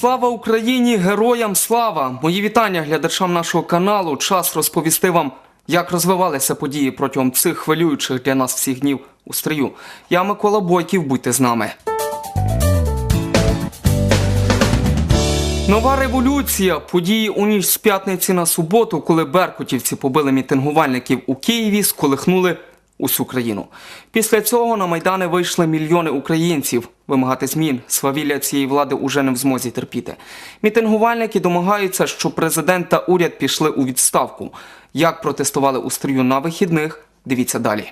Слава Україні! Героям слава! Мої вітання глядачам нашого каналу. Час розповісти вам, як розвивалися події протягом цих хвилюючих для нас всіх днів у стрию. Я Микола Бойків, будьте з нами. Нова революція. Події у ніч з п'ятниці на суботу, коли беркутівці побили мітингувальників у Києві, сколихнули усю країну. Після цього на майдани вийшли мільйони українців. Вимагати змін свавілля цієї влади уже не в змозі терпіти. Мітингувальники домагаються, щоб президент та уряд пішли у відставку. Як протестували у стрію на вихідних? Дивіться далі.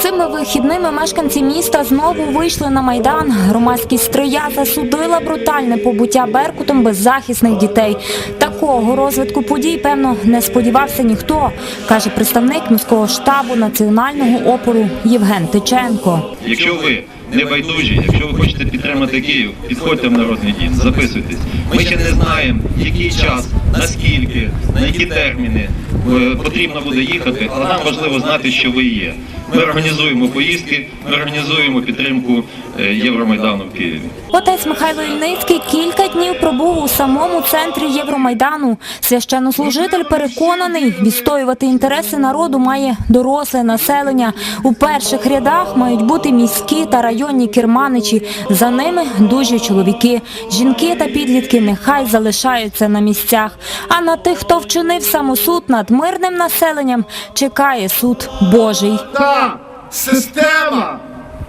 Цими вихідними мешканці міста знову вийшли на майдан. Громадськість стрия засудила брутальне побуття Беркутом беззахисних дітей. Такого розвитку подій, певно, не сподівався ніхто, каже представник міського штабу національного опору Євген Тиченко. Якщо ви не байдужі, якщо ви хочете підтримати Київ, підходьте в народний дім, записуйтесь. Ми ще не знаємо, який час, наскільки, на які терміни е, потрібно буде їхати, але нам важливо знати, що ви є. Ми організуємо поїздки, ми організуємо підтримку е, Євромайдану в Києві. Отець Михайло Ільницький кілька днів пробув у самому центрі Євромайдану. Священнослужитель переконаний, відстоювати інтереси народу має доросле населення. У перших рядах мають бути міські та районні керманичі. За ними дужі чоловіки. Жінки та підлітки нехай залишаються на місцях. А на тих, хто вчинив самосуд над мирним населенням, чекає суд Божий. та система,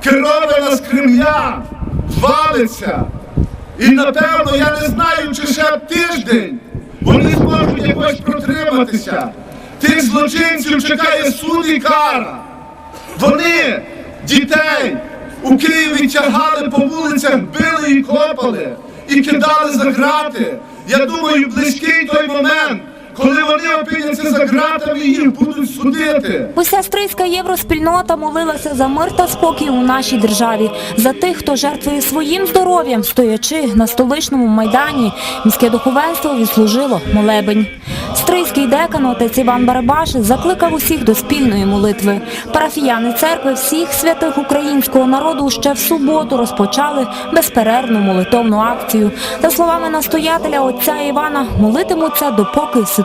керована з Кремля, валиться. І напевно, я не знаю, чи ще тиждень вони зможуть якось протриматися. Тих злочинців чекає суд і кара. Вони дітей у Києві тягали по вулицях, били і копали, і кидали за грати. Я думаю, близький той момент, коли вони опиняться за ґратами їх будуть судити. Уся стрийська євроспільнота молилася за мир та спокій у нашій державі, за тих, хто жертвує своїм здоров'ям, стоячи на столичному майдані. Міське духовенство відслужило молебень. Стрийський декан отець Іван Барабаш закликав усіх до спільної молитви. Парафіяни церкви всіх святих українського народу ще в суботу розпочали безперервну молитовну акцію. За словами настоятеля отця Івана, молитимуться допоки ситуація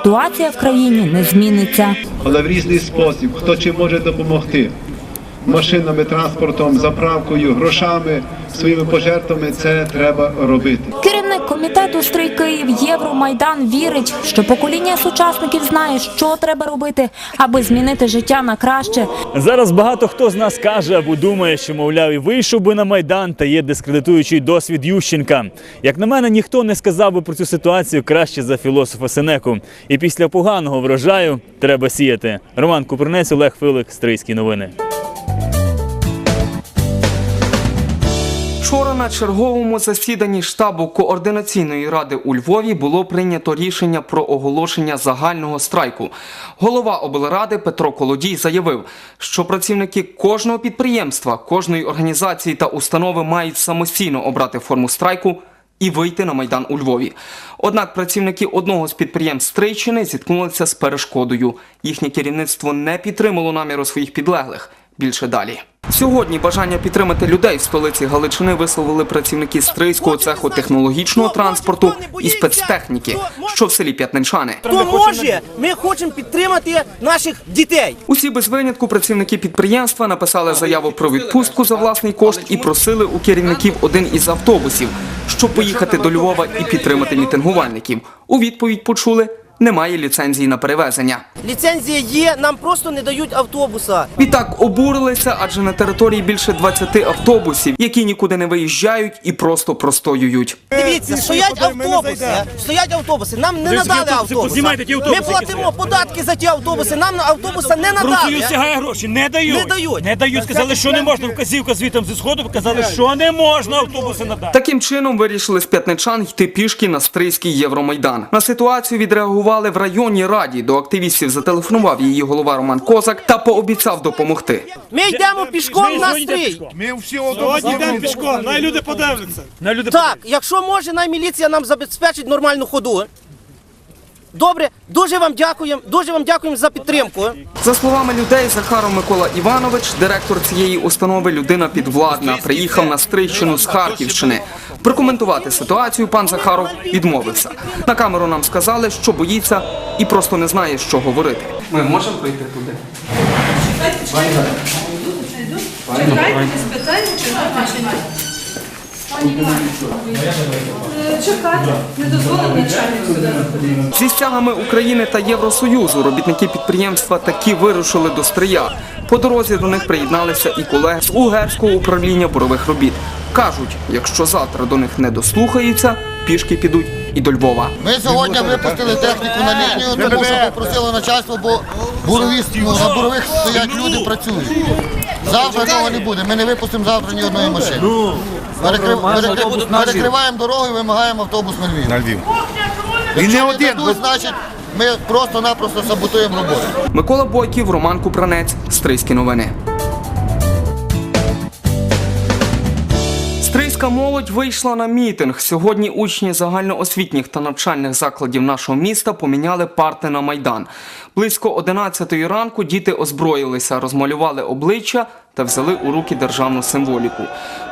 в країні не зміниться. але в різний спосіб, хто чим може допомогти. Машинами, транспортом, заправкою, грошами, своїми пожертвами це треба робити. Керівник комітету «Стрий Київ» Євромайдан вірить, що покоління сучасників знає, що треба робити, аби змінити життя на краще. Зараз багато хто з нас каже або думає, що мовляв і вийшов би на майдан та є дискредитуючий досвід Ющенка. Як на мене, ніхто не сказав би про цю ситуацію краще за філософа Сенеку. І після поганого врожаю треба сіяти. Роман Купринець, Олег Филик, Стрийські новини. Вчора на черговому засіданні штабу координаційної ради у Львові було прийнято рішення про оголошення загального страйку. Голова облради Петро Колодій заявив, що працівники кожного підприємства, кожної організації та установи мають самостійно обрати форму страйку і вийти на майдан у Львові. Однак працівники одного з підприємств Стрийщини зіткнулися з перешкодою. Їхнє керівництво не підтримало наміру своїх підлеглих. Більше далі. Сьогодні бажання підтримати людей в столиці Галичини висловили працівники Стрийського цеху технологічного транспорту і спецтехніки, що в селі П'ятничани. Хто може, ми хочемо підтримати наших дітей. Усі без винятку працівники підприємства написали заяву про відпустку за власний кошт і просили у керівників один із автобусів, щоб поїхати до Львова і підтримати мітингувальників. У відповідь почули немає ліцензії на перевезення. Ліцензія є, нам просто не дають автобуса. Відтак обурилися, адже на території більше 20 автобусів, які нікуди не виїжджають і просто простоюють. Дивіться, стоять автобуси, стоять автобуси. Нам не надали ті Ми платимо податки за ті автобуси. Нам на автобуса не надали. Сягає гроші, не дають. Не дають. Не дають. Сказали, що не можна. Вказівка звітом зі сходу показали, що не можна автобуси надати. Таким чином вирішили з п'ятничан йти пішки на стрийський Євромайдан. На ситуацію відреагували в районній раді. До активістів зателефонував її голова Роман Козак та пообіцяв допомогти. Ми йдемо пішком на стрій. Ми всі Сьогодні йдемо пішком. Най люди подивляться. Так, якщо може, най міліція нам забезпечить нормальну ходу. Добре, дуже вам дякуємо, дуже вам дякуємо за підтримку. За словами людей, Захаров Микола Іванович, директор цієї установи, людина підвладна, приїхав на Стрийщину з Харківщини. Прокоментувати ситуацію пан Захаров відмовився. На камеру нам сказали, що боїться і просто не знає, що говорити. Ми можемо прийти туди. Чекайте, чекайте, чекайте. Е, Чекайте, не дозволить начальник сюди заходити. Зі стягами України та Євросоюзу робітники підприємства таки вирушили до Стрия. По дорозі до них приєдналися і колеги з Угерського управління бурових робіт. Кажуть, якщо завтра до них не дослухаються, пішки підуть і до Львова. Ми сьогодні випустили техніку на лінію, тому що попросило начальство, бо бурові, ну, на бурових стоять люди, працюють. Завтра того не буде. Ми не випустимо завтра ні одної машини. Перекрив- перекрив- Перекриваємо дорогу і вимагаємо автобус на Львів. На Львів. І не один. Значить, ми просто-напросто саботуємо роботу. Микола Бойків, Роман Купранець, Стрийські новини. Стрийська молодь вийшла на мітинг. Сьогодні учні загальноосвітніх та навчальних закладів нашого міста поміняли парти на майдан. Близько 11 ранку діти озброїлися, розмалювали обличчя та взяли у руки державну символіку.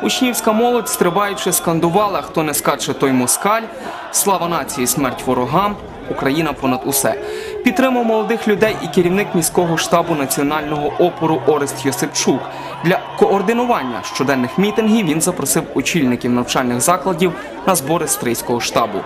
Учнівська молодь, стрибаючи, скандувала, хто не скаче, той москаль. Слава нації, смерть ворогам. Україна понад усе. Підтримав молодих людей і керівник міського штабу національного опору Орест Йосипчук. Для координування щоденних мітингів він запросив очільників навчальних закладів на збори стрийського штабу.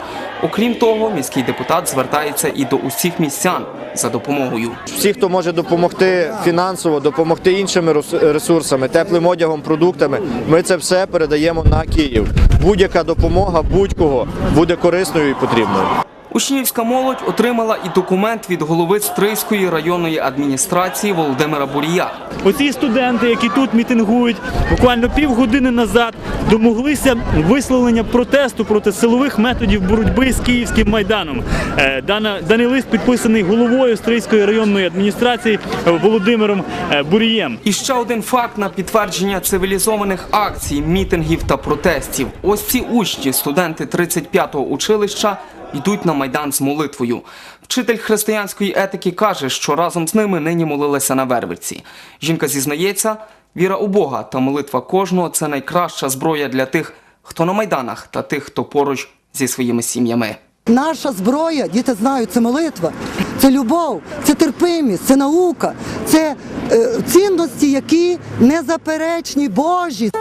Окрім того, міський депутат звертається і до усіх містян за допомогою. всі, хто може допомогти фінансово, допомогти іншими ресурсами, теплим одягом, продуктами, ми це все передаємо на Київ. Будь-яка допомога будь-кого буде корисною і потрібною. Учнівська молодь отримала і документ від голови Стрийської районної адміністрації Володимира Бурія. Оці студенти, які тут мітингують, буквально півгодини назад домоглися висловлення протесту проти силових методів боротьби з київським майданом. Е, даний лист підписаний головою Стрийської районної адміністрації Володимиром е, Бурієм. І ще один факт на підтвердження цивілізованих акцій, мітингів та протестів. Ось ці учні, студенти 35-го училища, йдуть на майдан з молитвою. Вчитель християнської етики каже, що разом з ними нині молилися на Вервиці. Жінка зізнається, віра у Бога та молитва кожного це найкраща зброя для тих, хто на майданах та тих, хто поруч зі своїми сім'ями. Наша зброя, діти знають, це молитва, це любов, це терпимість, це наука, це е, цінності, які незаперечні, Божі.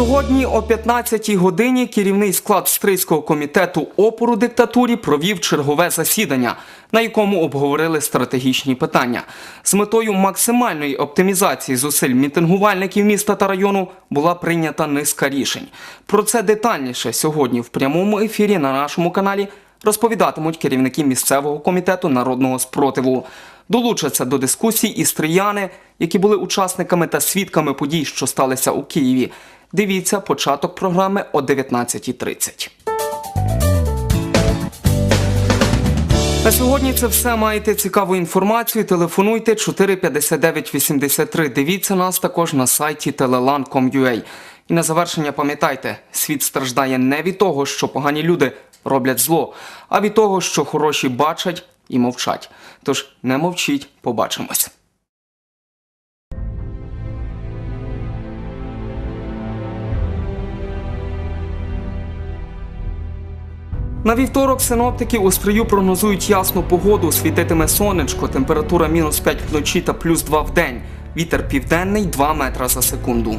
Сьогодні о 15-й годині керівний склад Стрийського комітету опору диктатурі провів чергове засідання, на якому обговорили стратегічні питання. З метою максимальної оптимізації зусиль мітингувальників міста та району була прийнята низка рішень. Про це детальніше сьогодні в прямому ефірі на нашому каналі розповідатимуть керівники місцевого комітету народного спротиву. Долучаться до дискусій і стрияни, які були учасниками та свідками подій, що сталися у Києві. Дивіться початок програми о 19.30. На сьогодні це все. Маєте цікаву інформацію. Телефонуйте 459 83. Дивіться нас також на сайті telelan.com.ua. І на завершення пам'ятайте, світ страждає не від того, що погані люди роблять зло, а від того, що хороші бачать і мовчать. Тож не мовчіть, побачимось. На вівторок синоптики у Сприю прогнозують ясну погоду, світитиме сонечко, температура мінус 5 вночі та плюс 2 в день. Вітер південний 2 метра за секунду.